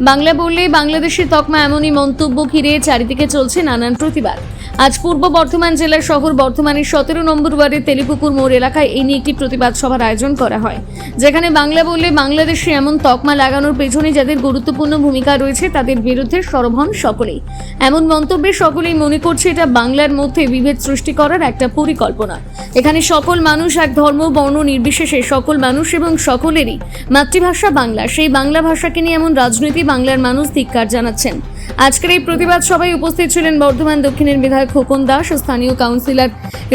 বাংলা বললেই বাংলাদেশের তকমা এমনই মন্তব্য ঘিরে চারিদিকে চলছে নানান প্রতিবাদ। আজ পূর্ব বর্ধমান জেলার শহর বর্ধমানের সতেরো নম্বর ওয়ার্ডের তেলিপুকুর মোড় এলাকায় এই নিয়ে একটি প্রতিবাদ সভার আয়োজন করা হয়। যেখানে বাংলা বললে বাংলাদেশে এমন তকমা লাগানোর পেছনে যাদের গুরুত্বপূর্ণ ভূমিকা রয়েছে, তাদের বিরুদ্ধে সরব হন সকলেই। এমন মন্তব্যে সকলেই মনে করছে এটা বাংলার মধ্যে বিভেদ সৃষ্টি করার একটা পরিকল্পনা। এখানে সকল মানুষ এক ধর্ম, বর্ণ, নির্বিশেষে সকল মানুষ এবং সকলেরই মাতৃভাষা বাংলা। সেই বাংলা ভাষাকে নিয়ে এমন রাজনীতি বাংলার মানুষ ধিক্কার জানাচ্ছেন। আজকের এই প্রতিবাদ সভায় উপস্থিত ছিলেন বর্ধমান দক্ষিণের বিধায়ক খোকন দাস ও স্থানীয় কাউন্সিলর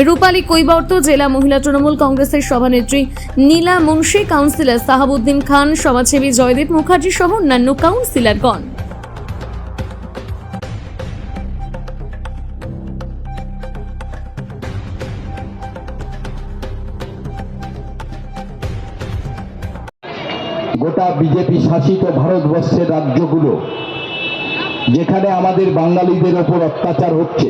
রূপালী কৈবর্ত, জেলা মহিলা তৃণমূল কংগ্রেসের সভানেত্রী নীলা মুন্সি, কাউন্সিলর সাহাবুদ্দিন খান, সমাজসেবী জয়দেব মুখার্জি সহ অন্যান্য কাউন্সিলরগণ। গোটা বিজেপি শাসিত ভারতবর্ষের রাজ্যগুলো যেখানে আমাদের বাঙালিদের ওপর অত্যাচার হচ্ছে,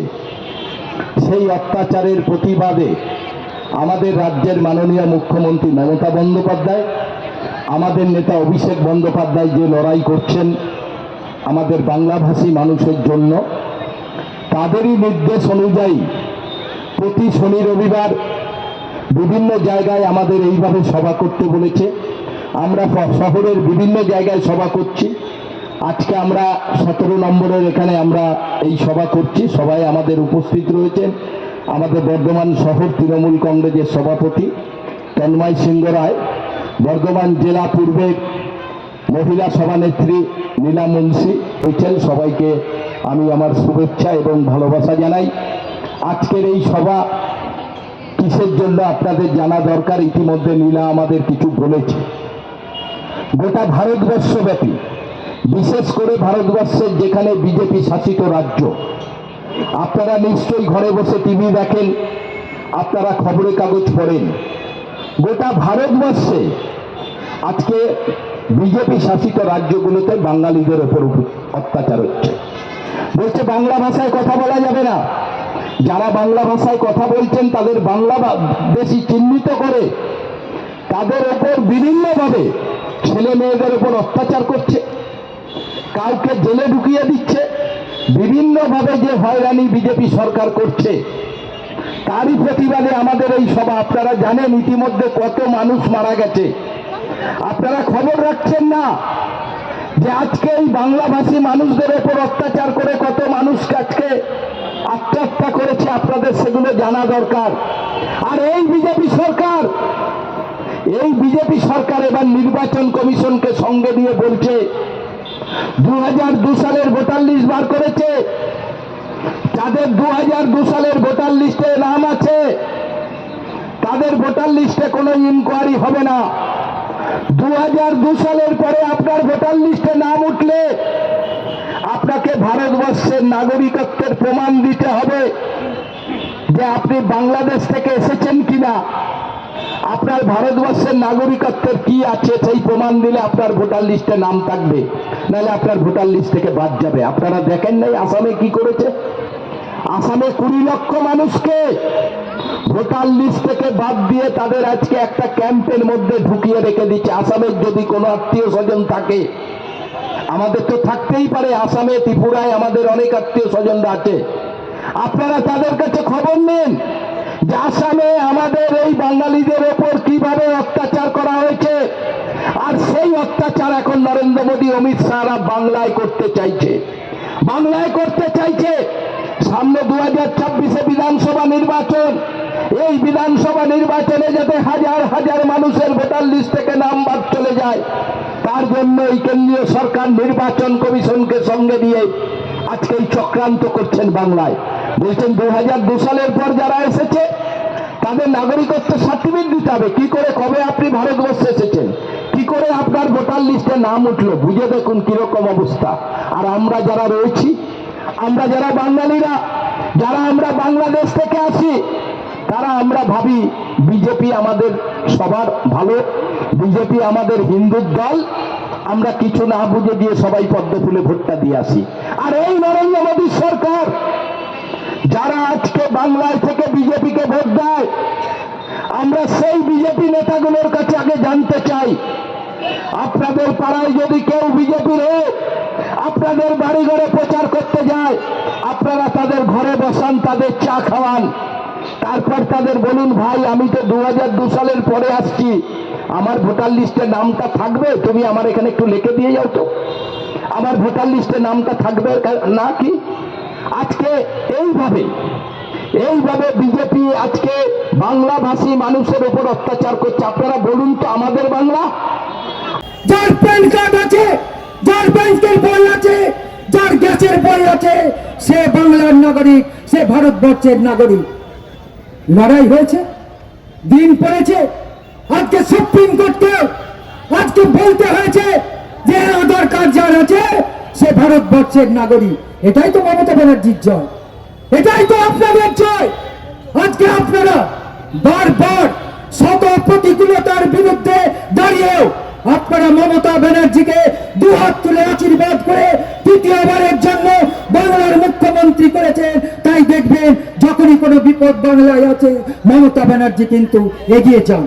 সেই অত্যাচারের প্রতিবাদে আমাদের রাজ্যের মাননীয় মুখ্যমন্ত্রী মমতা বন্দ্যোপাধ্যায়, আমাদের নেতা অভিষেক বন্দ্যোপাধ্যায় যে লড়াই করছেন আমাদের বাংলাভাষী মানুষের জন্য, তাদেরই নির্দেশ অনুযায়ী প্রতি শনি রবিবার বিভিন্ন জায়গায় আমাদের এইভাবে সভা করতে বলেছে। আমরা শহরের বিভিন্ন জায়গায় সভা করছি। আজকে আমরা সতেরো নম্বরের এখানে আমরা এই সভা করছি। সবাই আমাদের উপস্থিত রয়েছেন। আমাদের বর্ধমান শহর তৃণমূল কংগ্রেসের সভাপতি তন্ময় সিংহ রায়, বর্ধমান জেলা পূর্বের মহিলা সভানেত্রী নীলা মুন্সি রয়েছেন। সবাইকে আমি আমার শুভেচ্ছা এবং ভালোবাসা জানাই। আজকের এই সভা কিসের জন্য আপনাদের জানা দরকার? ইতিমধ্যে নীলা আমাদের কিছু বলেছে। গোটা ভারতবর্ষব্যাপী বিশেষ করে ভারতবর্ষের যেখানে বিজেপি শাসিত রাজ্য। আপনারা নিশ্চয়ই ঘরে বসে টিভি দেখেন, আপনারা খবরের কাগজ পড়েন। গোটা ভারতবর্ষে আজকে বিজেপি শাসিত রাজ্যগুলোতে বাঙালিদের ওপর অত্যাচার হচ্ছে। বলছে, বাংলা ভাষায় কথা বলা যাবে না। যারা বাংলা ভাষায় কথা বলছেন, তাদের বাংলা বেশি চিহ্নিত করে, তাদের ওপর বিভিন্নভাবে ছেলে মেয়েদের ওপর অত্যাচার করছে। কাউকে জেলে ঢুকিয়ে দিচ্ছে। বিভিন্নভাবে যে হয়রানি বিজেপি সরকার করছে, তারই প্রতিবাদে আমাদের এই সভা। আপনারা জানেন ইতিমধ্যে কত মানুষ মারা গেছে। আপনারা খবর রাখছেন না যে আজকে এই বাংলাভাষী মানুষদের ওপর অত্যাচার করে কত মানুষকে আজকে আত্মহত্যা করেছে, আপনাদের সেগুলো জানা দরকার। আর এই বিজেপি সরকার, এই বিজেপি সরকার এবার নির্বাচন কমিশনকে সঙ্গে নিয়ে বলছে দু হাজার দু সালের বার করেছে। যাদের দু হাজার দু সালের ভোটার লিস্টে নাম আছে, তাদের ভোটার লিস্টে কোনো ইনকোয়ারি হবে না। দু হাজার দু সালের পরে আপনার ভোটার লিস্টে নাম উঠলে আপনাকে ভারতবর্ষের নাগরিকত্বের প্রমাণ দিতে হবে যে আপনি বাংলাদেশ থেকে এসেছেন কিনা। আপনার ভারতবর্ষের নাগরিকত্বের কি আছে সেই প্রমাণ দিলে আপনার ভোটার লিস্টে নাম থাকবে। নাহলে আপনার ভোটার লিস্ট থেকে বাদ যাবে। আপনারা দেখেন নাই আসামে কি করেছে? আসামে কুড়ি লক্ষ মানুষকে ভোটার লিস্ট থেকে বাদ দিয়ে তাদের আজকে একটা ক্যাম্পের মধ্যে ঢুকিয়ে রেখে দিচ্ছে। আসামের যদি কোনো আত্মীয় স্বজন থাকে, আমাদের তো থাকতেই পারে আসামে, ত্রিপুরায় আমাদের অনেক আত্মীয় স্বজনরা আছে। আপনারা তাদের কাছে খবর নিন। আসামে আমাদের এই বাঙালিদের ওপর কীভাবে অত্যাচার করা হয়েছে? আর সেই অত্যাচার এখন নরেন্দ্র মোদী, অমিত শাহরা বাংলায় করতে চাইছে। বাংলায় করতে চাইছে। সামনে দু হাজার ছাব্বিশে বিধানসভা নির্বাচন। এই বিধানসভা নির্বাচনে যাতে হাজার হাজার মানুষের ভোটার লিস্ট থেকে নাম বাদ চলে যায়, তার জন্য এই কেন্দ্রীয় সরকার নির্বাচন কমিশনকে সঙ্গে দিয়ে আজকে চক্রান্ত করছেন বাংলায়। বলছেন দু হাজার দু সালের পর যারা এসেছে, তাদের নাগরিকত্ব সার্টিফিকেট দিতে হবে। কি করে, কবে আপনি ভারতবর্ষে এসেছেন? কি করে আপনার ভোটার লিস্টে নাম উঠল? বুঝে দেখুন কীরকম অবস্থা। আর আমরা যারা রয়েছি, আমরা যারা বাঙালিরা, যারা আমরা বাংলাদেশ থেকে আসি, তারা আমরা ভাবি বিজেপি আমাদের সবার ভালো, বিজেপি আমাদের হিন্দুর দল। আমরা কিছু না বুঝে দিয়ে সবাই পদ্ম ফুলে ভোটটা দিয়ে আসি। আর এই নরেন্দ্র মোদী সরকার যারা আজকে বাংলায় থেকে বিজেপিকে ভোট দেয়, আমরা সেই বিজেপি নেতাগুলোর কাছে আগে জানতে চাই। আপনাদের পাড়ায় যদি কেউ বিজেপির হোক আপনাদের বাড়ি ঘরে প্রচার করতে যায়, আপনারা তাদের ঘরে বসান, তাদের চা খাওয়ান। তারপর তাদের বলুন, ভাই, আমি তো দু সালের পরে আসছি। আমার ভোটার লিস্টে নামটা থাকবে? তুমি আমার এখানে একটু লিখে দিয়ে যাও তো। আমার ভোটার লিস্টে নামটা থাকবে না কি? আজকে এইভাবে এইভাবে বিজেপি আজকে বাংলাভাষী মানুষের উপর অত্যাচার করছে। আপনারা বলুন তো আমাদের বাংলা? যার প্যান কার্ড আছে, যার ব্যাংকের বই আছে, যার গ্যাসের বই আছে, সে বাংলার নাগরিক, সে ভারতবর্ষের নাগরিক। লড়াই হয়েছে, দিন পড়েছে, আজকে সুপ্রিম কোর্টকে আজকে বলতে হয়েছে যে আধার কার্ড যার আছে সে ভারতবর্ষের নাগরিক। এটাই তো মমতা ব্যানার্জির জয়। এটাই তো আপনাদের জয়। আজকে আপনারা বারবার শত প্রতিকূলতার বিরুদ্ধে দাঁড়িয়েও আপনারা মমতা ব্যানার্জিকে দুহাত তুলে আশীর্বাদ করে তৃতীয়বারের জন্য বাংলার মুখ্যমন্ত্রী করেছেন। তাই দেখবেন, যখনই কোনো বিপদ বাংলায় আছে, মমতা ব্যানার্জি কিন্তু এগিয়ে যান।